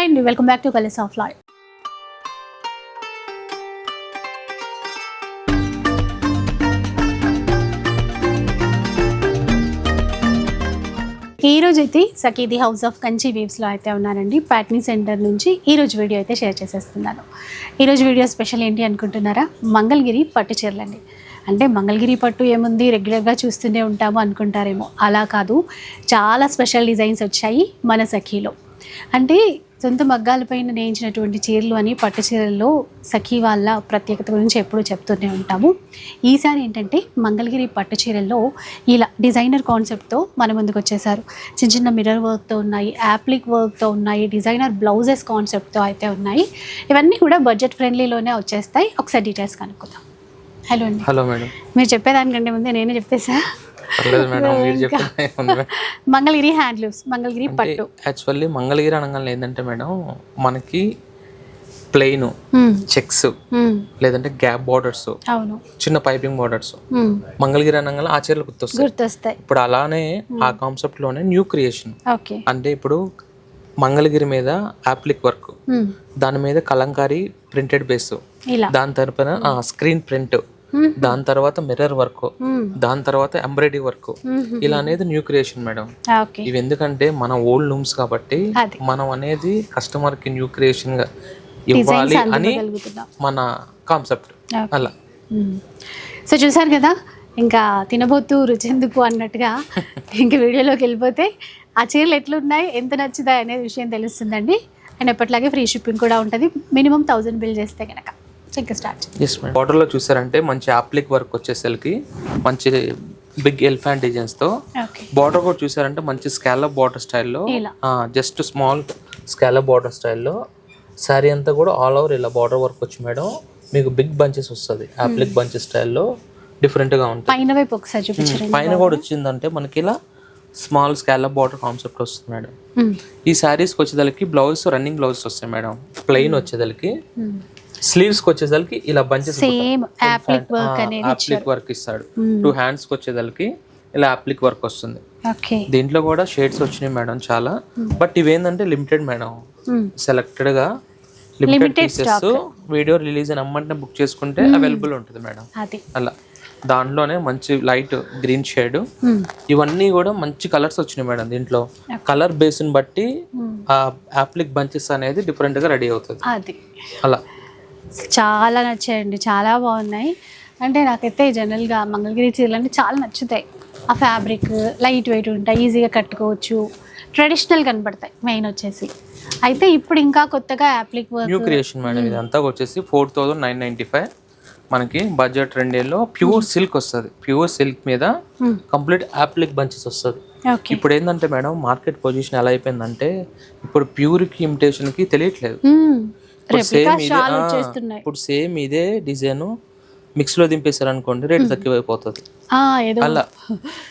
Hi అండి welcome back to colours of Loy ఈ రోజు అయితే సఖీది హౌస్ ఆఫ్ కంచి వీవ్స్లో అయితే ఉన్నానండి ప్యాట్నీ సెంటర్ నుంచి ఈ రోజు వీడియో అయితే షేర్ చేసేస్తున్నాను. ఈ రోజు వీడియో స్పెషల్ ఏంటి అనుకుంటున్నారా? మంగళగిరి పట్టు చీరలండి. అంటే మంగళగిరి పట్టు ఏముంది? రెగ్యులర్గా చూస్తూనే ఉంటాము అనుకుంటారేమో. అలా కాదు. చాలా స్పెషల్ డిజైన్స్ వచ్చాయి మన సఖీలో. అంటే సొంత మగ్గాలపైన నేయించినటువంటి చీరలు అని పట్టు చీరల్లో సఖీ వాళ్ళ ప్రత్యేకత గురించి ఎప్పుడూ చెప్తూనే ఉంటాము. ఈసారి ఏంటంటే మంగళగిరి పట్టు చీరల్లో ఇలా డిజైనర్ కాన్సెప్ట్తో మన ముందుకు వచ్చేసారు. చిన్న చిన్న మిర్రర్ వర్క్తో ఉన్నాయి యాప్లిక్ వర్క్తో ఉన్నాయి డిజైనర్ బ్లౌజెస్ కాన్సెప్ట్తో అయితే ఉన్నాయి. ఇవన్నీ కూడా బడ్జెట్ ఫ్రెండ్లీలోనే వచ్చేస్తాయి. ఒకసారి డీటెయిల్స్ కనుక్కుందాం. హలో అండి. Hello madam. మీరు చెప్పేదానికంటే ముందే నేనే చెప్పేసా? మంగళగిరి హ్యాండ్లూమ్స్ మంగళగిరి పట్టు యాక్చువల్లీ మంగళగిరి అనగానే ఏంటంటే మేడం మనకి ప్లెయిన్. చెక్స్. లేదంటే గ్యాప్ బార్డర్స్ అవును చిన్న పైపింగ్ బార్డర్స్. మంగళగిరి అనగానే ఆ చీరలు గుర్తొస్తాయి గుర్తొస్తాయి ఇప్పుడు అలానే ఆ కాన్సెప్ట్లోనే న్యూ క్రియేషన్ ఓకే అంటే ఇప్పుడు మంగళగిరి మీద యాప్లిక్ వర్క్. దాని మీద కలంకారీ ప్రింటెడ్ బేస్ దాని తరపున స్క్రీన్ ప్రింట్. దాని తర్వాత మిర్రర్ వర్క్ మ్మ్. దాని తర్వాత ఎంబ్రాయిడరీ వర్క్ మ్మ్. ఇలా అనేది న్యూ క్రియేషన్ మేడం ఓకే ఇవి ఎందుకంటే మన ఓల్డ్ లూమ్స్ కాబట్టి. మనం అనేది కస్టమర్కి న్యూ క్రియేషన్గా ఇవ్వాలి అని మన కాన్సెప్ట్. అలా. సో చూసారు కదా ఇంకా తినబోతూ రుచెందుకు అన్నట్టుగా ఇంక వీడియోలోకి వెళ్ళిపోతే ఆ చీరలు ఎట్లున్నాయి ఎంత నచ్చుతాయి అనే విషయం తెలుస్తుందండి అండ్ ఎప్పటిలాగే ఫ్రీ షిప్పింగ్ కూడా ఉంటుంది మినిమం థౌజండ్ బిల్ చేస్తే కనుక ఇంకా స్టార్ట్ ఎస్ మేడం బార్డర్లో చూసారంటే మంచి అప్లిక్ వర్క్ వచ్చేసరికి మంచి బిగ్ ఎలిఫెంట్ డిజైన్స్తో. బార్డర్ కూడా చూసారంటే మంచి స్కాలప్ బార్డర్ స్టైల్లో. జస్ట్ స్మాల్ స్కాలప్ బార్డర్ స్టైల్లో శారీ అంతా కూడా ఆల్ ఓవర్ ఇలా బార్డర్ వర్క్ వచ్చి మేడం. మీకు బిగ్ బంచెస్ వస్తుంది. అప్లిక్ బంచెస్ స్టైల్లో డిఫరెంట్గా ఉంటుంది. పైన వైపు ఒకసారి చూపించండి పైన కూడా వచ్చిందంటే మనకి ఇలా స్మాల్ స్కాలప్ బార్డర్ కాన్సెప్ట్ వస్తుంది మేడం. మ్మ్. ఈ శారీస్కి వచ్చేదానికి బ్లౌజ్ రన్నింగ్ బ్లౌజెస్ వస్తాయి మేడం. ప్లెయిన్ వచ్చేదానికి మ్మ్. స్లీవ్స్కి వచ్చేదానికి ఇలా బంచెస్ సేమ్ యాప్లిక్ వర్క్ అనేది అప్లిక్ వర్క్ ఇస్తాడు. టూ హ్యాండ్స్కి వచ్చేదానికి ఇలా అప్లిక్ వర్క్ వస్తుంది. దీంట్లో కూడా షేడ్స్ వచ్చినాయి మేడం చాలా. బట్ ఇవేంటంటే లిమిటెడ్ మేడం. సెలెక్టెడ్గా లిమిటెడ్ పీసెస్ వీడియో రిలీజ్ అయిన అమ్మంటే బుక్ చేసుకుంటే అవైలబుల్ ఉంటుంది మేడం. అలా. దాంట్లోనే మంచి లైట్ గ్రీన్ షేడ్. ఇవన్నీ కూడా మంచి కలర్స్ వచ్చినాయి మేడం దీంట్లో. కలర్ బేస్ని బట్టి ఆ అప్లిక్ బంచెస్ అనేది డిఫరెంట్గా రెడీ అవుతుంది. అలా. చాలా నచ్చాయండి చాలా బాగున్నాయి. అంటే నాకైతే జనరల్గా మంగళగిరి చీరలు అంటే చాలా నచ్చుతాయి. ఆ ఫ్యాబ్రిక్ లైట్ వెయిట్ ఉంటాయి ఈజీగా కట్టుకోవచ్చు. ట్రెడిషనల్ కనపడతాయి మెయిన్ వచ్చేసి. అయితే ఇప్పుడు ఇంకా కొత్తగా applique new work creation madam ఇదంతా వచ్చేసి four thousand nine ninety five మనకి బడ్జెట్ రెండేళ్ళలో ప్యూర్ సిల్క్ వస్తుంది. ప్యూర్ సిల్క్ మీద కంప్లీట్ అప్లిక్ బంచెస్ వస్తుంది. ఇప్పుడు ఏంటంటే మేడం మార్కెట్ పొజిషన్ ఎలా అయిపోయిందంటే ఇప్పుడు ప్యూర్కి ఇమిటేషన్కి తెలియట్లేదు. ఇప్పుడు సేమ్ ఇదే ఆ, ఇప్పుడు సేమ్ ఇదే డిజైన్ మిక్స్లో దింపేశారు అనుకోండి రేట్ తక్కువైపోతుంది ఆ, ఏదో అలా.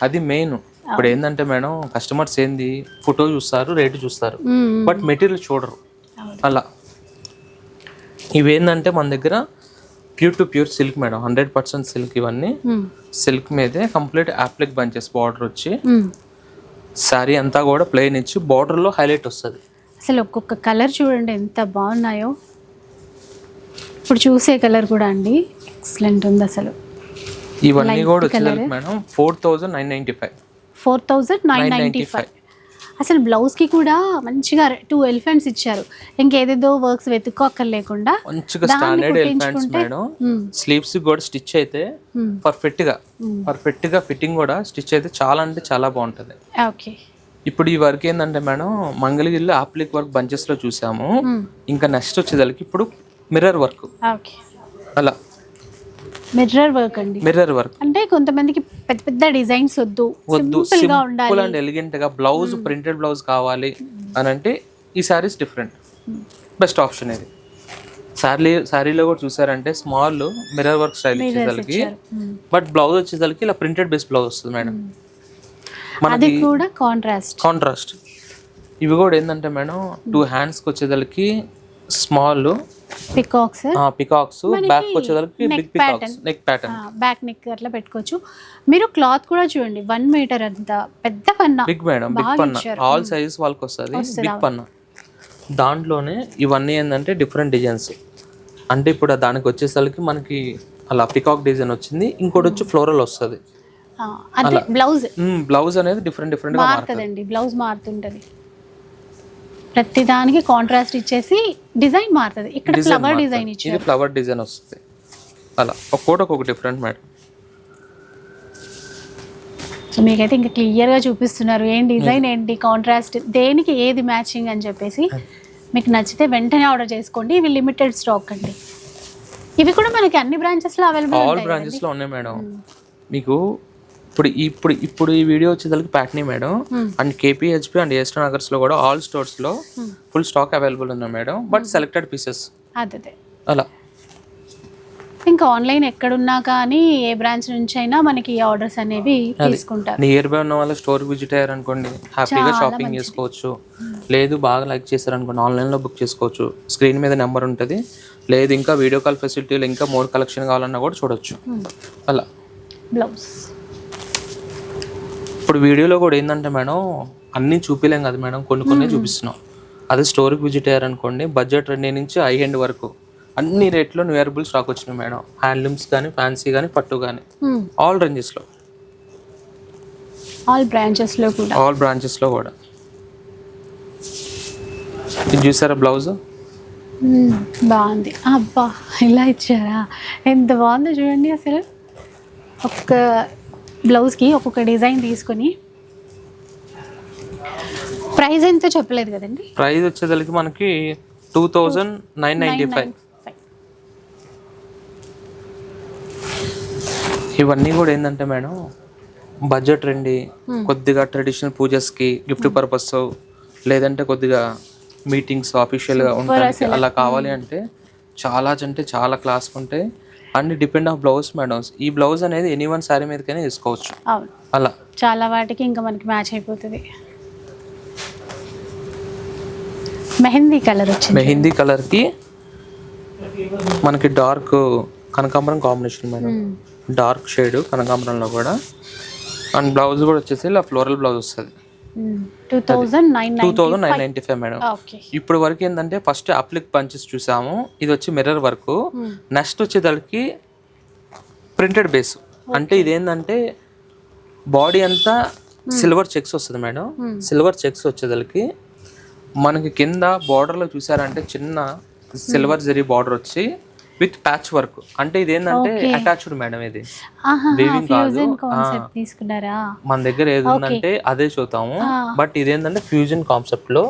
అది మెయిన్. ఇప్పుడు ఏంటంటే మేడం కస్టమర్స్ ఏంది? ఫోటో చూస్తారు రేటు చూస్తారు. మ్మ్. బట్ మెటీరియల్ చూడరు. అలా. ఇవేంటంటే మన దగ్గర pure to pure silk madam hundred percent silk ఇవన్నీ. మ్మ్. సిల్క్ మీదే కంప్లీట్ యాప్లిక్ బంచెస్ బార్డర్ వచ్చి. మ్మ్. శారీ అంతా కూడా ప్లెయిన్ ఇచ్చి బార్డర్లో హైలైట్ వస్తుంది. అసలు ఒక్కొక్క కలర్ చూడండి ఎంత బాగున్నాయో. ఇప్పుడు చూసే కలర్ కూడా అండి. ఎక్సలెంట్ ఉంది అసలు. ఇవన్నీ కూడా వచ్చేదానికి madam four thousand nine ninety five four thousand nine ninety five అసలు బ్లౌజ్కి కూడా మంచిగా టూ ఎలిఫెంట్స్ ఇచ్చారు. ఇంకేదేదో వర్క్స్ వెతుక్కోక్కర్లేకుండా మంచిగా స్టాండర్డ్ ఎలిఫెంట్స్ మేడం. స్లీవ్స్ కూడా స్టిచ్ అయితే. పర్ఫెక్ట్గా పర్ఫెక్ట్గా ఫిట్టింగ్ కూడా స్టిచ్ అయితే చాలా అంటే చాలా బాగుంటది. ఓకే ఇప్పుడు ఈ వర్క్ ఏంటంటే మేడం మంగళగిరిలో ఆప్లిక్ వర్క్ బంచెస్లో చూసాము. ఇంకా నెక్స్ట్ వచ్చేదానికి ఇప్పుడు మిర్రర్ వర్క్ ఓకే అలా. మిర్రర్ వర్క్ అండి. మిర్రర్ వర్క్ అంటే కొంతమందికి పెద్ద పెద్ద డిజైన్స్ వద్దు. వద్దు. సింపుల్గా సింపుల్ ఉండాలి. అండ్ ఎలిగెంట్గా బ్లౌజ్ ప్రింటెడ్ బ్లౌజ్ కావాలి అని అంటే ఈ శారీస్ డిఫరెంట్ బెస్ట్ ఆప్షన్ ఇది. శారీ శారీలో కూడా చూసారంటే స్మాల్ మిర్రర్ వర్క్ స్టైల్ ఇచ్చేసరికి మ్మ్. బట్ బ్లౌజ్ వచ్చేసరికి ఇలా ప్రింటెడ్ బేస్ బ్లౌజ్ వస్తుంది మేడం. అది మనకి కూడా కాంట్రాస్ట్ కాంట్రాస్ట్ ఇవి కూడా ఏంటంటే మేడం టూ హ్యాండ్స్కి వచ్చేసరికి స్మాల్ పికాక్స్ పికాక్స్ బ్యాక్ వచ్చేసరికి big peacocks neck pattern back neck అట్లా పెట్టుకోవచ్చు. మీరు క్లాత్ కూడా చూడండి. వన్ మీటర్ అంత పెద్ద పన్న. బిగ్ మేడం బిగ్ పన్న. ఆల్ సైజెస్ వాళ్ళకి వస్తుంది. బిగ్ పన్న. దాంట్లోనే ఇవన్నీ ఏంటంటే డిఫరెంట్ డిజైన్స్ అంటే ఇప్పుడు దానికి వచ్చేసరికి మనకి అలా పికాక్ డిజైన్ వచ్చింది. ఇంకోటి వచ్చి ఫ్లోరల్ వస్తుంది. బ్లౌజ్ బ్లౌజ్ అనేది డిఫరెంట్ మారుతుంది మారుతుందండి. బ్లౌజ్ మారుతుంటది. ప్రతి దానికి కాంట్రాస్ట్ ఇచ్చేసి డిజైన్ మారుతుంది. ఇక్కడ ఫ్లవర్ డిజైన్ ఇచ్చారు ఇది ఫ్లవర్ డిజైన్ వస్తుంది. అలా. ఒక్కోటి ఒక్కొక్క డిఫరెంట్ మేడం సో మీకైతే ఇంకా క్లియర్గా చూపిస్తున్నారు. ఏం డిజైన్ ఏంటి? కాంట్రాస్ట్ దేనికి ఏది మ్యాచింగ్ అని చెప్పేసి మీకు నచ్చితే వెంటనే ఆర్డర్ చేసుకోండి. ఇవి లిమిటెడ్ స్టాక్ అండి. ఇవి కూడా మనకి అన్ని బ్రాంచెస్లో అవైలబుల్ ఆల్ బ్రాంచెస్లో ఉన్నాయి మేడం మీకు ఇప్పుడు ఇప్పుడు ఇప్పుడు ఈ వీడియో వచ్చేసరికి Patny madam. And KPHB and Aster నగర్స్లో కూడా ఆల్ స్టోర్స్లో ఫుల్ స్టాక్ అవైలబుల్ ఉన్నాయి మేడం. బట్ సెలెక్టెడ్ పీసెస్ అదే అలా. ఇంకా ఆన్లైన్ ఎక్కడున్నా కానీ ఏ బ్రాంచ్ నుంచి అయినా మనకి ఆర్డర్స్ అనేవి తీసుకుంటారు. నియర్ బై ఉన్న వాళ్ళ స్టోర్ విజిట్ అయ్యారు అనుకోండి హ్యాపీగా షాపింగ్ చేసుకోవచ్చు. లేదు బాగా లైక్ చేశారు అనుకోండి ఆన్లైన్లో బుక్ చేసుకోవచ్చు. స్క్రీన్ మీద నెంబర్ ఉంటుంది. లేదు ఇంకా వీడియో కాల్ ఫెసిలిటీలు ఇంకా మోర్ కలెక్షన్ కావాలన్నా కూడా చూడొచ్చు. అలా. బ్లౌజ్ ఇప్పుడు వీడియోలో కూడా ఏంటంటే మేడం అన్నీ చూపించలేం కదా మేడం కొన్ని కొన్ని చూపిస్తున్నాం. అదే స్టోర్కి విజిట్ అయ్యారనుకోండి బడ్జెట్ రెండు నుంచి హై ఎండ్ వరకు అన్ని రేట్లో న్యూయరబుల్ స్టాక్ వచ్చినాయి మేడం. హ్యాండ్లూమ్స్ కానీ ఫ్యాన్సీ కానీ పట్టు కానీ ఆల్ రేంజెస్లో ఆల్ బ్రాంచెస్లో కూడా. ఆల్ బ్రాంచెస్లో కూడా. ఇది చూసారా బ్లౌజ్. బాగుంది. అబ్బా ఇలా ఇచ్చారా? ఎంత బాగుందో చూడండి అసలు. ఒక్క బ్లౌజ్కి ఒక్కొక్క డిజైన్ తీసుకొని. ప్రైస్ ఎంతో చెప్పలేదు కదండి? ప్రైస్ వచ్చేసరికి మనకి two thousand nine ninety five. ఇవన్నీ కూడా ఏంటంటే మేడం బడ్జెట్ రండి. కొద్దిగా ట్రెడిషనల్ పూజస్కి గిఫ్ట్ పర్పస్ లేదంటే కొద్దిగా మీటింగ్స్ ఆఫీషియల్గా ఉండడానికి అలా కావాలి అంటే చాలా అంటే చాలా క్లాస్ ఉంటాయి and depend of blouse madam ఈ బ్లౌజ్ అనేది ఎనీ వన్ శారీ మీదకైనా వేసుకోవచ్చు. అవును. అలా. చాలా వాటికి ఇంకా మనకి మ్యాచ్ అయిపోతుంది. మెహందీ కలర్ వచ్చింది. మెహందీ కలర్కి మనకి డార్క్ కనకాంబరం కాంబినేషన్ మేడం. డార్క్ షేడ్ కనకాంబరంలో కూడా. అండ్ బ్లౌజ్ కూడా వచ్చేసి ఇలా ఫ్లోరల్ బ్లౌజ్ వస్తుంది. Two thousand nine five madam. ఇప్పుడు వరకు ఏంటంటే ఫస్ట్ అప్లిక్ పంచెస్ చూసాము. ఇది వచ్చి మిర్రర్ వర్క్. మ్మ్. నెక్స్ట్ వచ్చేదానికి ప్రింటెడ్ బేస్. అంటే ఇదేంటంటే బాడీ అంతా సిల్వర్ చెక్స్ వస్తుంది మేడం. సిల్వర్ చెక్స్ వచ్చేదానికి మనకి కింద బార్డర్లో చూసారంటే చిన్న సిల్వర్ జరీ బార్డర్ వచ్చి విత్ ప్యాచ్ వర్క్. అంటే ఇదేంటంటే అటాచ్డ్ మేడం ఇది. Weaving కాదు. తీసుకున్నారా? మన దగ్గర ఏది ఉందంటే అదే చూద్దాము. బట్ ఇదేంటంటే ఫ్యూజన్ కాన్సెప్ట్లో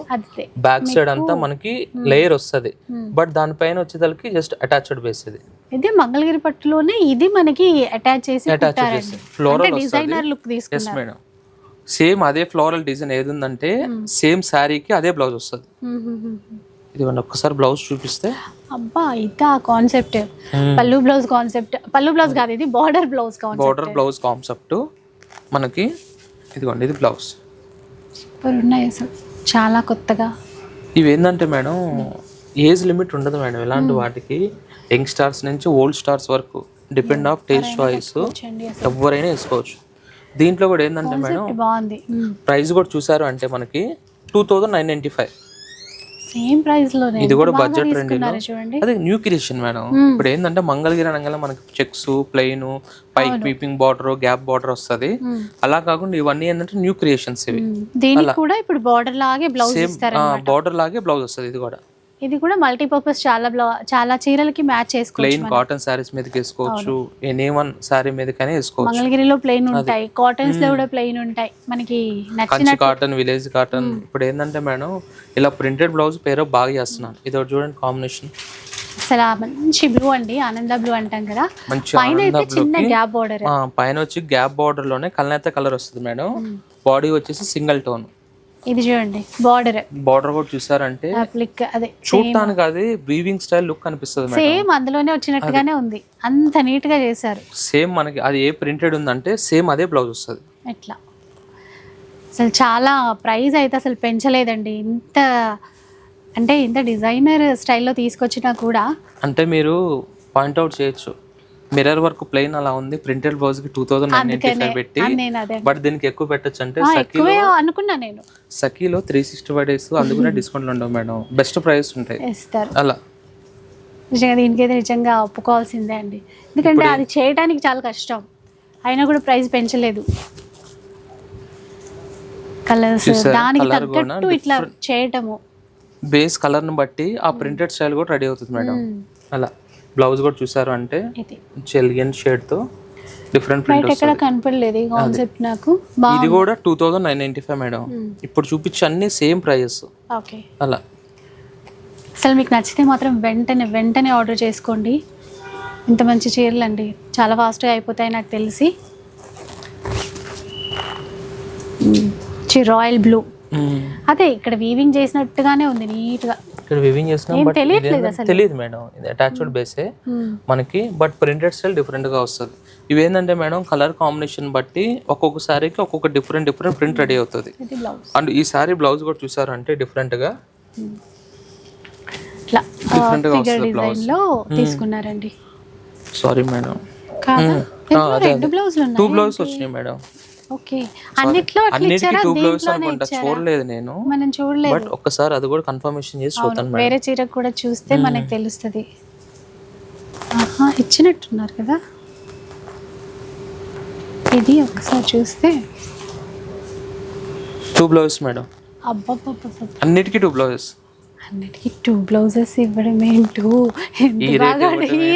బ్యాక్ సైడ్ అంతా మనకి లేయర్ వస్తుంది. బట్ దానిపైన వచ్చేసరికి జస్ట్ అటాచ్డ్ బేస్ ఇది. ఇది మంగళగిరి పట్టులోనే ఇది మనకి అటాచ్ చేసి అటాచ్ చేసి. ఫ్లోరల్ డిజైనర్ లుక్ తీసుకున్నారు. మేడం సేమ్ అదే ఫ్లోరల్ డిజైన్ ఏది ఉందంటే సేమ్ శారీకి అదే బ్లౌజ్ వస్తుంది. ఇదిగోండి ఒక్కసారి బ్లౌజ్ చూపిస్తే. అబ్బా ఇదా కాన్సెప్ట్ పళ్ళు బ్లౌజ్ కాన్సెప్ట్ పళ్ళు బ్లౌజ్ కాదు ఇది border blouse concept border blouse concept మనకి ఇదిగోండి ఇది బ్లౌజ్ సూపర్ ఉన్నాయి అసలు. చాలా కొత్తగా. ఇవి ఏంటంటే మేడం ఏజ్ లిమిట్ ఉండదు మేడం ఇలాంటి వాటికి. యంగ్ స్టార్స్ నుంచి ఓల్డ్ స్టార్స్ వరకు డిపెండ్ ఆఫ్ టేస్ట్ చాయిస్ ఎవరైనా వేసుకోవచ్చు. దీంట్లో కూడా ఏంటంటే మేడం బాగుంది. ప్రైస్ కూడా చూసారు అంటే మనకి two thousand nine ninety five. Same ప్రైస్లోనే. ఇది కూడా బడ్జెట్ రెండు అదే న్యూ క్రియేషన్ మేడం ఇప్పుడు ఏంటంటే మంగళగిరి అనగానే మనకి checks plain పైక్ piping border gap border వస్తుంది. అలా కాకుండా ఇవన్నీ ఏంటంటే న్యూ క్రియేషన్స్ ఇవి. మ్మ్. దీనికి కూడా ఇప్పుడు బార్డర్ లాగే బ్లౌజ్ బార్డర్ లాగే బ్లౌజ్ వస్తుంది ఇది కూడా. ఇది కూడా మల్టీపర్పస్ చాలా బ్లౌ చాలా చీరలకి మ్యాచ్ చేసుకోవచ్చు ప్లెయిన్ కాటన్ శారీస్ మీదకి వేసుకోవచ్చు ఎనీ వన్ శారీ మీదకైనా వేసుకోవచ్చు. మంగళగిరిలో ప్లెయిన్ ఉంటాయి. కాటన్స్లో కూడా ప్లెయిన్ ఉంటాయి. మనకి నచ్చిన కాటన్ విలేజ్ కాటన్ ఇప్పుడు ఏంటంటే మేడం ఇలా ప్రింటెడ్ బ్లౌజ్ పేరు బాగా చేస్తున్నాను ఇది ఒకటి చూడండి కాంబినేషన్ అసలు మంచి బ్లూ అండి ఆనంద బ్లూ అంటాం కదా. పైన అయితే చిన్న గ్యాప్ బార్డర్ పైన వచ్చి గ్యాప్ బార్డర్లోనే కల్నేత కలర్ వస్తుంది మేడం. బాడీ వచ్చేసి సింగిల్ టోన్ ఇది చూడండి బార్డర్ బార్డర్ కూడా చూసారంటే అప్లిక్ అదే చూడటానికి అది వీవింగ్ స్టైల్ లుక్ అనిపిస్తుంది సేమ్ అందులోనే వచ్చినట్టుగానే ఉంది. అంత నీట్గా చేశారు. సేమ్ మనకి అది ఏ ప్రింటెడ్ ఉందంటే సేమ్ అదే బ్లౌజ్ వస్తుంది. ఎట్లా? అసలు చాలా ప్రైస్ అయితే అసలు పెంచలేదండి. ఇంత అంటే ఇంత డిజైనర్ స్టైల్లో తీసుకొచ్చినా కూడా అంటే మీరు పాయింట్అవుట్ చేయొచ్చు. మిర్రర్ వర్క్ ప్లెయిన్ అలా ఉంది. ప్రింటెడ్ బ్లౌజ్కి టూ థౌసండ్ నైన్ నైన్టీ అందుకనే ఫైవ్ పెట్టి బట్ దీనికి ఎక్కువ పెట్టొచ్చు అంటే సఖీలో అనుకున్నా నేను. సఖీలో త్రీ సిక్స్టీ ఫైవ్ డేస్ అందుకనే డిస్కౌంట్లు ఉండవు మేడం. బెస్ట్ ప్రైస్ ఉంటాయి. అలా. నిజంగా దీనికైతే నిజంగా ఒప్పుకోవాల్సిందే అండి. ఎందుకంటే అది చేయడానికి చాలా కష్టం. అయినా కూడా ప్రైస్ పెంచలేదు. కలర్స్? దానికి తగ్గట్టు ఇట్లా చేయటము. బేస్ కలర్ని బట్టి ఆ ప్రింటెడ్ స్టైల్ కూడా రెడీ అవుతుంది మేడం. మ్మ్. అలా. బ్లౌజ్ కూడా చూసారు అంటే చెలియన్ షేడ్తో డిఫరెంట్ ప్రింట్ ఎక్కడ కనపడలేదు కాన్సెప్ట్ నాకు. ఇది కూడా two thousand nine ninety five madam ఇప్పుడు చూపించే అన్ని సేమ్ ప్రైజెస్ ఓకే. అలా. అసలు మీకు నచ్చితే మాత్రం వెంటనే వెంటనే ఆర్డర్ చేసుకోండి. ఇంత మంచి చీరలు అండి. చాలా ఫాస్ట్గా అయిపోతాయి నాకు తెలిసి. రాయల్ బ్లూ అదే ఇక్కడ వీవింగ్ చేసినట్టుగానే ఉంది నీట్గా ఇక్కడ వివింగ్ చేస్తున్నాం బట్. తెలియదు మేడం. ఇది అటాచ్డ్ బేసే మనకి బట్ ప్రింటెడ్ స్టైల్ డిఫరెంట్గా వస్తుంది. ఇవేంటంటే మేడం కలర్ కాంబినేషన్ బట్టి ఒక్కొక్క సారీకి ఒక్కొక్క డిఫరెంట్ డిఫరెంట్ ప్రింట్ రెడీ అవుతుంది. బ్లౌజ్ అండ్ ఈ సారీ బ్లౌజ్ కూడా చూసారు అంటే డిఫరెంట్గా గా వస్తుంది blouse. డిజైన్లో తీసుకున్నారండి. సారీ మేడం. టూ బ్లౌజ్ వచ్చినాయి మేడం. ఓకే. అన్నిట్లో అన్నిటికీ టూ బ్లౌజ్ అనుకుంటా. చూడలేదు నేను. మనం చూడలేదు. బట్ ఒక్కసారి అది కూడా కన్ఫర్మేషన్ చేసి చూద్దాం వేరే చీర కూడా చూస్తే మనకు తెలుస్తుంది. ఆహా ఇచ్చినట్టున్నారు కదా? ఇది ఒకసారి చూస్తే. Two blouse madam. అన్నిటికీ టూ బ్లౌజెస్ అన్నిటికీ టూ బ్లౌజెస్ ఇవ్వడం ఏంటో ఈ.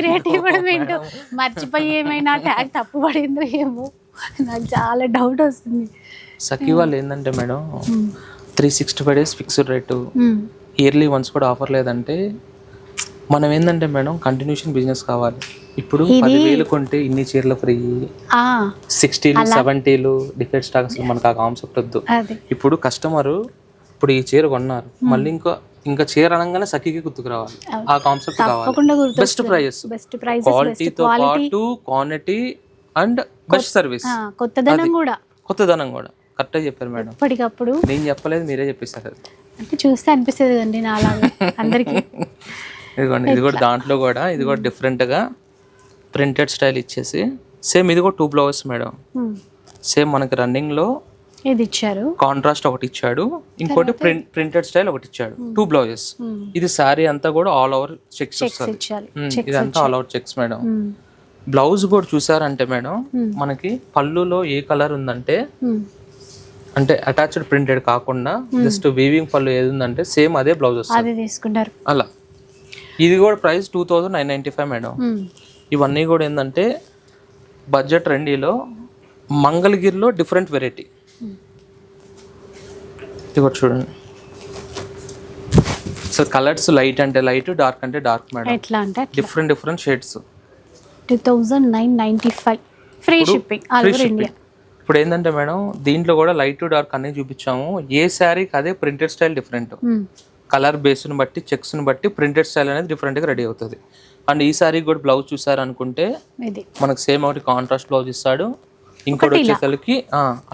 రేట్ ఇవ్వడం ఏంటో మర్చిపోయి ఏమైనా ట్యాగ్ తప్పు పడిందో ఏమో. నాకు చాలా డౌట్ వస్తుంది. సఖీ వాళ్ళు ఏంటంటే madam three sixty five days fixed rate. Yearly once కూడా ఆఫర్ లేదంటే మనం ఏంటంటే మేడం కంటిన్యూషన్ బిజినెస్ కావాలి. ఇప్పుడు పదివేలు కొంటే ఇన్ని చీరలు ఫ్రీ సిక్స్టీలు సెవెంటీలు డిఫెక్ట్ స్టాక్ అసలు మనకు ఆ కాన్సెప్ట్ వద్దు. ఇప్పుడు కస్టమర్ ఇప్పుడు ఈ చీర కొన్నారు. మళ్ళీ ఇంకా ఇంకా చీర అనగానే సఖీకి గుర్తుకు రావాలి ఆ కాన్సెప్ట్ కావాలి. బెస్ట్ ప్రైజెస్ క్వాలిటీతో పాటు క్వాంటిటీ అండ్ బెస్ట్ సర్వీస్. కొత్తదనం కూడా. కొత్తదనం కూడా. కరెక్ట్గా చెప్పారు మేడం. ఎప్పటికప్పుడు. నేను చెప్పలేదు మీరే చెప్పేశారు అంటే చూస్తే అనిపిస్తుంది అండి నా అలాగే అందరికి. ఇదిగోండి ఇది కూడా దాంట్లో కూడా ఇది కూడా డిఫరెంట్గా ప్రింటెడ్ స్టైల్ ఇచ్చేసి సేమ్ ఇది కూడా టూ బ్లౌజెస్ మేడం. సేమ్ మనకి రన్నింగ్లో ఇది ఇచ్చారు కాంట్రాస్ట్ ఒకటి ఇచ్చాడు. ఇంకోటి ప్రింట్ ప్రింటెడ్ స్టైల్ ఒకటి ఇచ్చాడు. Two blouses. ఇది సారీ అంతా కూడా ఆల్ ఓవర్ చెక్స్ ఇదంతా all over checks madam. Blouse కూడా చూసారంటే మేడం. మనకి పళ్ళులో ఏ కలర్ ఉందంటే. అంటే అటాచ్డ్ ప్రింటెడ్ కాకుండా జస్ట్ వీవింగ్ పళ్ళు ఏది ఉందంటే సేమ్ అదే బ్లౌజ్ వస్తుంది. తీసుకుంటారు. అలా. ఇది కూడా price two thousand nine ninety five madam. ఇవన్నీ కూడా ఏంటంటే బడ్జెట్ రెండీలో మంగళగిరిలో డిఫరెంట్ వెరైటీ ఇది కూడా చూడండి. సో కలర్స్ లైట్ అంటే లైట్ డార్క్ అంటే dark madam. Different different shades two thousand nine ninety five. Free shipping all over India ఇప్పుడు ఏంటంటే మేడం దీంట్లో కూడా లైట్ టు డార్క్ అన్ని చూపించాము. ఏ శారీకి అదే ప్రింటెడ్ స్టైల్ డిఫరెంట్ కలర్ బేస్ని బట్టి చెక్స్ని బట్టి ప్రింటెడ్ స్టైల్ అనేది డిఫరెంట్గా రెడీ అవుతుంది. అండ్ ఈ సారీ కూడా బ్లౌజ్ చూసారు అనుకుంటే మనకు సేమ్ ఒకటి కాంట్రాస్ట్ బ్లౌజ్ ఇస్తాడు. ఇంకోటి వచ్చేసరికి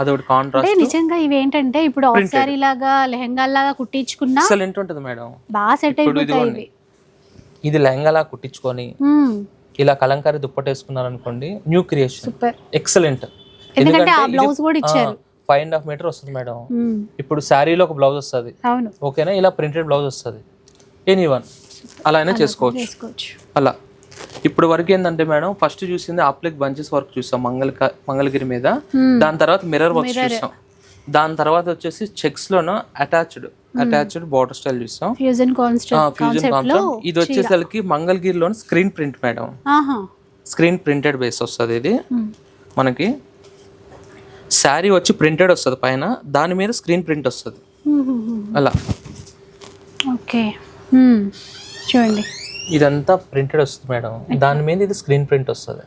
అదొకటి కాంట్రాస్ట్ నిజంగా ఇవి ఏంటంటే ఇప్పుడు ఆఫ్ సారీ లాగా లెహంగా లాగా కుట్టించుకున్నా ఎక్సలెంట్ ఉంటుంది మేడం. బాగా సెట్ అయిపోతాయి ఇది లెహంగాలా కుట్టించుకొని ఇలా కలంకారీ దుప్పటి వేసుకున్నారు అనుకోండి న్యూ క్రియేషన్ ఎక్సలెంట్ ఎందుకంటే ఆ బ్లౌజ్ కూడా ఇచ్చారు. ఫైవ్ అండ్ హాఫ్ మీటర్ వస్తుంది మేడం. మ్మ్. ఇప్పుడు శారీలో ఒక బ్లౌజ్ వస్తుంది. ఓకేనా? ఇలా ప్రింటెడ్ బ్లౌజ్ వస్తుంది. ఎనీ వన్ అలా అయినా చేసుకోవచ్చు. చేసుకోవచ్చు. అలా. ఇప్పుడు వరకు ఏంటంటే మేడం ఫస్ట్ చూసింది ఆప్లిక్ బంచెస్ వర్క్ చూసాం మంగళ మంగళగిరి మీద. Hmm. దాని తర్వాత మిర్రర్ వర్క్ చూసాం. దాని తర్వాత వచ్చేసి చెక్స్ లోను అటాచ్డ్ అటాచ్డ్ బార్డర్ స్టైల్ చూసాం ఫ్యూజన్ ఫ్యూజన్ కాన్సెప్ట్ ఇది వచ్చేసరికి మంగళగిరిలో screen print madam screen printed base వస్తుంది ఇది. మ్మ్. మనకి శారీ వచ్చి ప్రింటెడ్ వస్తుంది పైన. దాని మీద స్క్రీన్ ప్రింట్ వస్తుంది. అలా. ఓకే మ్మ్. చూడండి. ఇదంతా ప్రింటెడ్ వస్తుంది మేడం దాని మీద ఇది స్క్రీన్ ప్రింట్ వస్తుంది.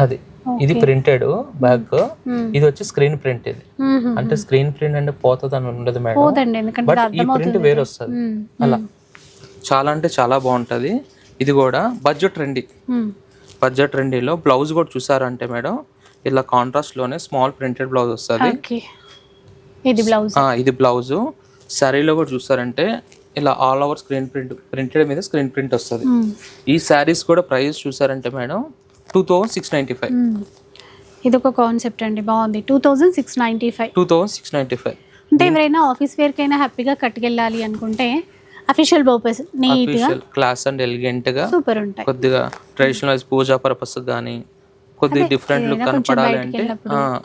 అది. ఇది ప్రింటెడ్ మ్మ్. ఇది వచ్చి స్క్రీన్ ప్రింట్ ఇది. అంటే స్క్రీన్ ప్రింట్ అంటే పోతుంది అని ఉండదు మేడం. పోదండి ఎందుకంటే బట్ ఈ ప్రింట్ వేరే వస్తుంది. అలా. చాలా అంటే చాలా బాగుంటది. ఇది కూడా బడ్జెట్ ట్రెండీ. బడ్జెట్ ట్రెండీలో బ్లౌజ్ కూడా చూసారంటే మేడం ఇలా కాంట్రాస్ట్లోనే స్మాల్ ప్రింటెడ్ బ్లౌజ్ వస్తుంది. ఇది బ్లౌజ్ ఇది బ్లౌజ్ శారీలో కూడా చూసారంటే ఇలా all over screen print printed మీద స్క్రీన్ ప్రింట్ వస్తుంది. ఈ శారీస్ కూడా ప్రైస్ చూసారంటే madam two thousand six ninety five. ఇది ఒక కాన్సెప్ట్ అండి బాగుంది. Two thousand six ninety five two thousand six ninety five అంటే ఎవరైనా ఆఫీస్ వేర్కైనా హ్యాపీగా కట్టుకెళ్ళాలి అనుకుంటే అఫీషియల్ పర్పస్ నీట్గా అఫీషియల్ క్లాస్ అండ్ ఎలిగెంట్గా సూపర్ ఉంటాయి. కొద్దిగా ట్రెడిషనల్ పూజా పర్పస్ కానీ కొద్దిగా డిఫరెంట్ లుక్ కనపడాలి అంటే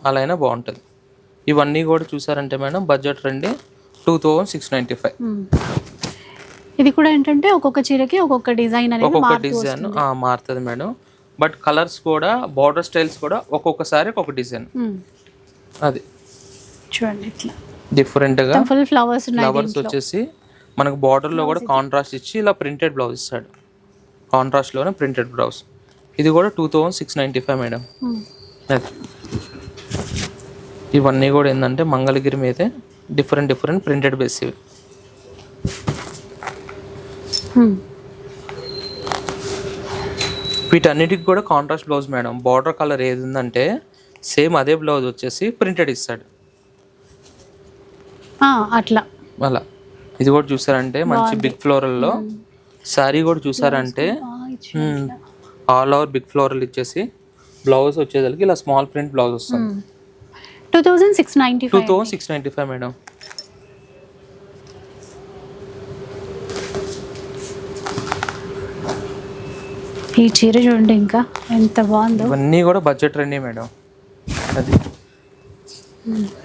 అలా అయినా బాగుంటుంది. ఇవన్నీ కూడా చూసారంటే మేడం బడ్జెట్ రండి two thousand six ninety five. ఇది కూడా ఏంటంటే ఒక్కొక్క చీరకి ఒక్కొక్క డిజైన్ అనేది ఒక్కొక్క డిజైన్ మారుతుంది మేడం. బట్ కలర్స్ కూడా బార్డర్ స్టైల్స్ కూడా ఒక్కొక్కసారి ఒక్కొక్క డిజైన్. మ్మ్. అది. చూడండి ఇట్లా. డిఫరెంట్గా ఫుల్ ఫ్లవర్స్ ఫ్లవర్స్. వచ్చేసి మనకు బార్డర్లో కూడా కాంట్రాస్ట్ ఇచ్చి. ఇలా ప్రింటెడ్ బ్లౌజ్ ఇస్తాడు. కాంట్రాస్ట్లోనే ప్రింటెడ్ బ్లౌజ్ ఇది కూడా two thousand six ninety five madam. అది. ఇవన్నీ కూడా ఏంటంటే మంగళగిరి మీదే డిఫరెంట్ డిఫరెంట్ ప్రింటెడ్ బేస్ ఇవి. మ్మ్. వీటన్నిటికి కూడా contrast blouse madam border colour ఏది ఉందంటే సేమ్ అదే బ్లౌజ్ వచ్చేసి ప్రింటెడ్ ఇస్తాడు. అట్లా. అలా. ఇది కూడా చూసారంటే మంచి బిగ్ ఫ్లోరల్లో శారీ కూడా చూసారంటే ఆల్ ఓవర్ బిగ్ ఫ్లోరల్ ఇచ్చేసి బ్లౌజ్ వచ్చేసరికి ఇలా స్మాల్ ప్రింట్ బ్లౌజ్ వస్తుంది. Two thousand six ninety two thousand six ninety five madam ఈ చీర చూడండి ఇంకా ఎంత బాగుందో. ఇవన్నీ కూడా బడ్జెట్ రండి మేడం. అది.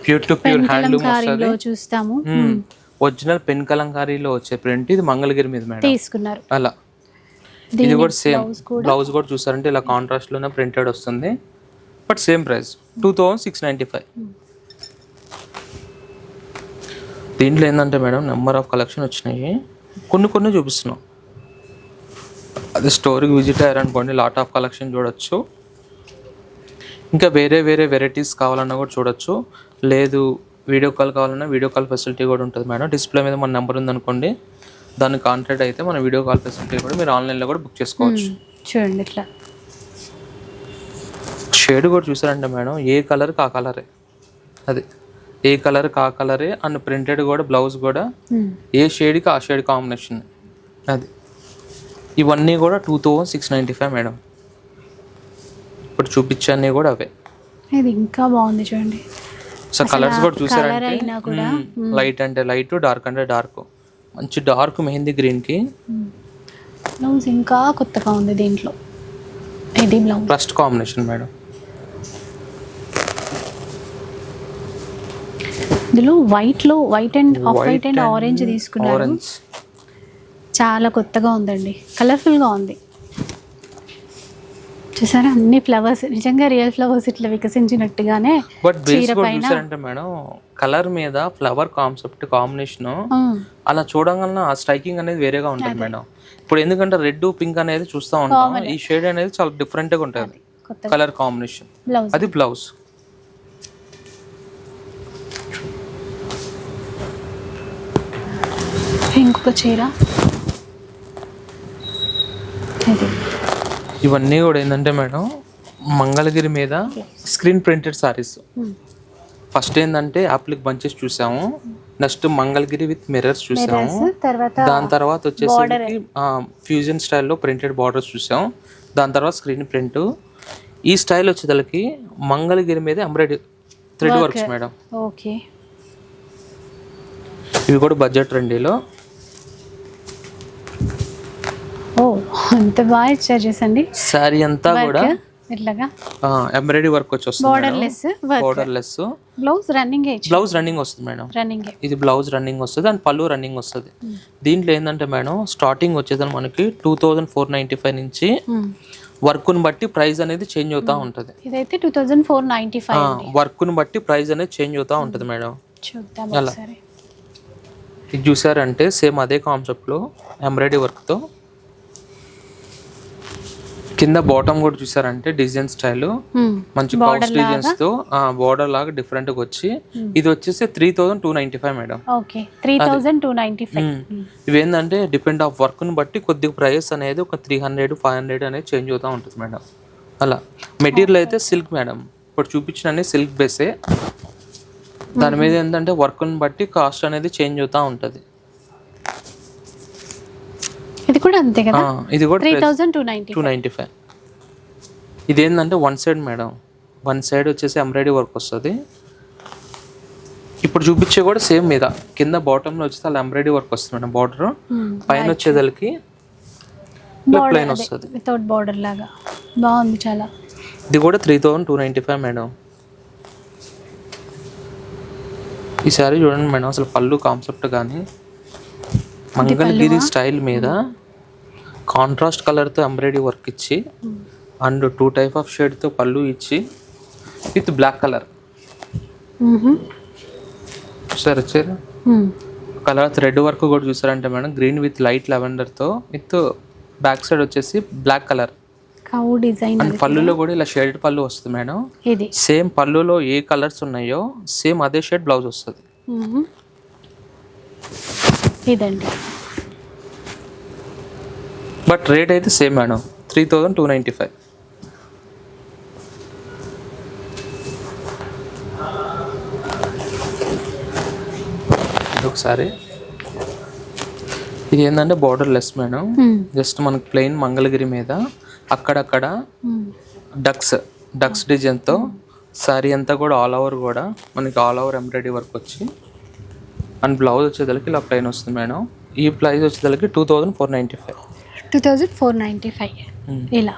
ప్యూర్ టు ప్యూర్ హ్యాండ్లూమ్ వస్తుంది. చూస్తాము. ఒరిజినల్ పెన్ కలంకారీలో వచ్చే ప్రింట్ ఇది మంగళగిరి మీద మేడం. తీసుకున్నారు. అలా. ఇది కూడా సేమ్ బ్లౌజ్ కూడా. బ్లౌజ్ కూడా చూసారంటే ఇలా కాంట్రాస్ట్లోనే ప్రింటెడ్ వస్తుంది. But same price two thousand six ninety five దీంట్లో ఏంటంటే మేడం నెంబర్ ఆఫ్ కలెక్షన్ వచ్చినాయి. కొన్ని కొన్ని చూపిస్తున్నాం. అది స్టోర్కి విజిట్ అయ్యారనుకోండి లాట్ ఆఫ్ కలెక్షన్ చూడొచ్చు. ఇంకా వేరే వేరే వెరైటీస్ కావాలన్నా కూడా చూడొచ్చు. లేదు వీడియో కాల్ కావాలన్నా వీడియో కాల్ ఫెసిలిటీ కూడా ఉంటుంది మేడం. డిస్ప్లే మీద మన నెంబర్ ఉందనుకోండి దాన్ని కాంటాక్ట్ అయితే మన వీడియో కాల్ ఫెసిలిటీ కూడా మీరు ఆన్లైన్లో కూడా బుక్ చేసుకోవచ్చు. చూడండి ఇట్లా. షేడ్ కూడా చూసారంటే మేడం. ఏ కలర్కి ఆ కలరే అది. ఏ కలర్కి ఆ కలరే అండ్ ప్రింటెడ్ కూడా బ్లౌజ్ కూడా. ఏ షేడ్కి ఆ షేడ్ కాంబినేషన్ అది. ఇవన్నీ కూడా two thousand six ninety five madam ఇప్పుడు చూపించన్నీ కూడా అవే. ఇది ఇంకా బాగుంది చూడండి. సో కలర్స్ కూడా చూసారంటే కూడా, లైట్ అంటే లైట్ డార్క్ అంటే డార్క్ మంచి డార్క్ మెహందీ గ్రీన్కి బ్లౌజ్ ఇంకా కొత్తగా ఉంది దీంట్లో. ఇది బ్లౌజ్ ఫస్ట్ కాంబినేషన్ మేడం ఇందులో వైట్లో white and off white and orange తీసుకున్నారు. ఆరెంజ్ చాలా కొత్తగా ఉందండి. కలర్ఫుల్గా ఉంది. చూసారా? అన్ని ఫ్లవర్స్ నిజంగా రియల్ ఫ్లవర్స్ ఇట్లా వికసించినట్టుగానే బట్ మేడం కలర్ మీద ఫ్లవర్ కాన్సెప్ట్ కాంబినేషన్ అలా చూడగలన ఆ స్ట్రైకింగ్ అనేది వేరేగా ఉంటుంది మేడం. ఇప్పుడు ఎందుకంటే రెడ్ పింక్ అనేది చూస్తూ ఉంటాం. ఈ షేడ్ అనేది చాలా డిఫరెంట్గా ఉంటుంది కలర్ కాంబినేషన్. అది బ్లౌజ్. ఇంకొక చీర. ఇవన్నీ కూడా ఏంటంటే మేడం మంగళగిరి మీద స్క్రీన్ ప్రింటెడ్ సారీస్. ఫస్ట్ ఏంటంటే అప్లిక్ బంచెస్ చూసాము. నెక్స్ట్ మంగళగిరి విత్ మిర్రర్స్ చూసాము. దాని తర్వాత వచ్చేసరికి ఫ్యూజన్ స్టైల్లో ప్రింటెడ్ బార్డర్స్ చూసాం దాని తర్వాత స్క్రీన్ ప్రింట్ ఈ స్టైల్ వచ్చేసరికి మంగళగిరి మీద embroidery thread works madam. Okay ఇవి కూడా బడ్జెట్ రెండీలో. అంత బాగా ఇచ్చారు చేసండి. శారీ అంతా కూడా ఇట్లాగా. ఎంబ్రాయిడరీ వర్క్ వచ్చి వస్తుంది borderless borderless blouse running blouse running వస్తుంది మేడం. రన్నింగ్ ఇది బ్లౌజ్ రన్నింగ్ వస్తుంది అండ్ పళ్ళు రన్నింగ్ వస్తుంది. దీంట్లో ఏంటంటే మేడం స్టార్టింగ్ వచ్చేది మనకి two thousand four ninety five నుంచి వర్క్ను బట్టి ప్రైస్ అనేది చేంజ్ అవుతూ ఉంటుంది. ఇదైతే two thousand four ninety five వర్క్ను బట్టి ప్రైస్ అనేది చేంజ్ అవుతూ ఉంటుంది మేడం. చూద్దాం ఒకసారి. ఇది చూసారంటే సేమ్ అదే కాన్సెప్ట్లో ఎంబ్రాయిడరీ వర్క్తో కింద బాటమ్ కూడా చూసారంటే డిజైన్ స్టైల్. మంచి కౌస్ డిజైన్స్తో బోర్డర్ లాగా డిఫరెంట్గా వచ్చి ఇది వచ్చేసి three thousand two ninety five madam. Okay. Three thousand two ninety five ఇవేంటంటే డిపెండ్ ఆఫ్ వర్క్ని బట్టి కొద్దిగా ప్రైస్ అనేది ఒక త్రీ హండ్రెడ్ ఫైవ్ హండ్రెడ్ అనేది చేంజ్ అవుతూ ఉంటుంది మేడం. అలా. మెటీరియల్ అయితే సిల్క్ మేడం. ఇప్పుడు చూపించిన సిల్క్ బేసే దాని మీద ఏంటంటే వర్క్ని బట్టి కాస్ట్ అనేది చేంజ్ అవుతూ ఉంటుంది. ఇది కూడా అంతే కదా? ఇది కూడా three thousand two ninety two ninety five ఇదేంటంటే one side madam one side వచ్చేసి ఎంబ్రాయిడరీ వర్క్ వస్తుంది. ఇప్పుడు చూపించే కూడా సేమ్ మీద. కింద బాటంలో వచ్చేసి అలా ఎంబ్రాయిడరీ వర్క్ వస్తుంది మేడం బార్డర్ పైన వచ్చేదలకి ప్లెయిన్ వస్తుంది. వితౌట్ బార్డర్ లాగా. బాగుంది చాలా. ఇది కూడా three thousand two ninety five madam ఈ సారీ చూడండి మేడం అసలు పళ్ళు కాన్సెప్ట్ కానీ మంగళగిరి స్టైల్ మీద కాంట్రాస్ట్ కలర్తో ఎంబ్రాయిడరీ వర్క్ ఇచ్చి అండ్ టూ టైప్ ఆఫ్ షేడ్తో పళ్ళు ఇచ్చి విత్ బ్లాక్ కలర్. వచ్చారు మ్మ్. కలర్ థ్రెడ్ వర్క్ కూడా చూసారంటే మేడం గ్రీన్ విత్ లైట్ లెవెండర్తో విత్ బ్యాక్ సైడ్ వచ్చేసి black colour. Cow design and పళ్ళులో కూడా ఇలా షేడెడ్ పళ్ళు వస్తుంది మేడం. ఇది సేమ్ పళ్ళులో ఏ కలర్స్ ఉన్నాయో సేమ్ అదే షేడ్ బ్లౌజ్ వస్తుంది. ఇదండి. బట్ రేట్ అయితే same madam three thousand two ninety five ఒకసారి ఇది ఏంటంటే బార్డర్ లెస్ మేడం. జస్ట్ మనకి ప్లెయిన్ మంగళగిరి మీద అక్కడక్కడ. డక్స్ డక్స్ డిజైన్తో సారీ అంతా కూడా ఆల్ ఓవర్ కూడా మనకి ఆల్ ఓవర్ ఎంబ్రాయిడరీ వర్క్ వచ్చి అండ్ బ్లౌజ్ వచ్చేదానికి ఇలా ప్లెయిన్ వస్తుంది మేడం. ఈ ప్రైస్ వచ్చేదానికి two thousand four ninety five two thousand four ninety five ఇలా.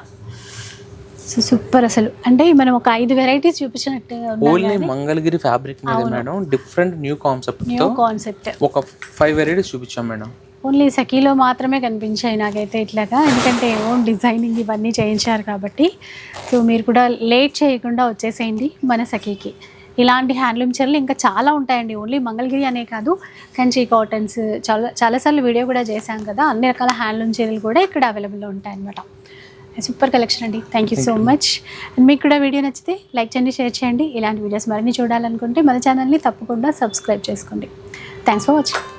సో సూపర్ అసలు. అంటే మనం ఒక ఐదు వెరైటీస్ చూపించినట్టు ఓన్లీ మంగళగిరి ఫ్యాబ్రిక్ మీద madam. Different new concept new concept ఒక ఫైవ్ వెరైటీస్ చూపించాం మేడం. ఓన్లీ సఖీలో మాత్రమే కనిపించాయి నాకైతే ఇట్లాగా. ఎందుకంటే ఓన్ డిజైనింగ్ ఇవన్నీ చేయించారు కాబట్టి. సో మీరు కూడా లేట్ చేయకుండా వచ్చేసేయండి మన సఖీకి ఇలాంటి హ్యాండ్లూమ్ చీరలు ఇంకా చాలా ఉంటాయండి. ఓన్లీ మంగళగిరి అనే కాదు కంచి కాటన్స్ చాలా చాలాసార్లు వీడియో కూడా చేశాం కదా అన్ని రకాల హ్యాండ్లూమ్ చీరలు కూడా ఇక్కడ అవైలబుల్లో ఉంటాయి అనమాట సూపర్ కలెక్షన్ అండి. Thank you so much and మీకు కూడా వీడియో నచ్చితే లైక్ చేయండి షేర్ చేయండి. ఇలాంటి వీడియోస్ మరిన్ని చూడాలనుకుంటే మన ఛానల్ని తప్పకుండా సబ్స్క్రైబ్ చేసుకోండి. Thanks for watching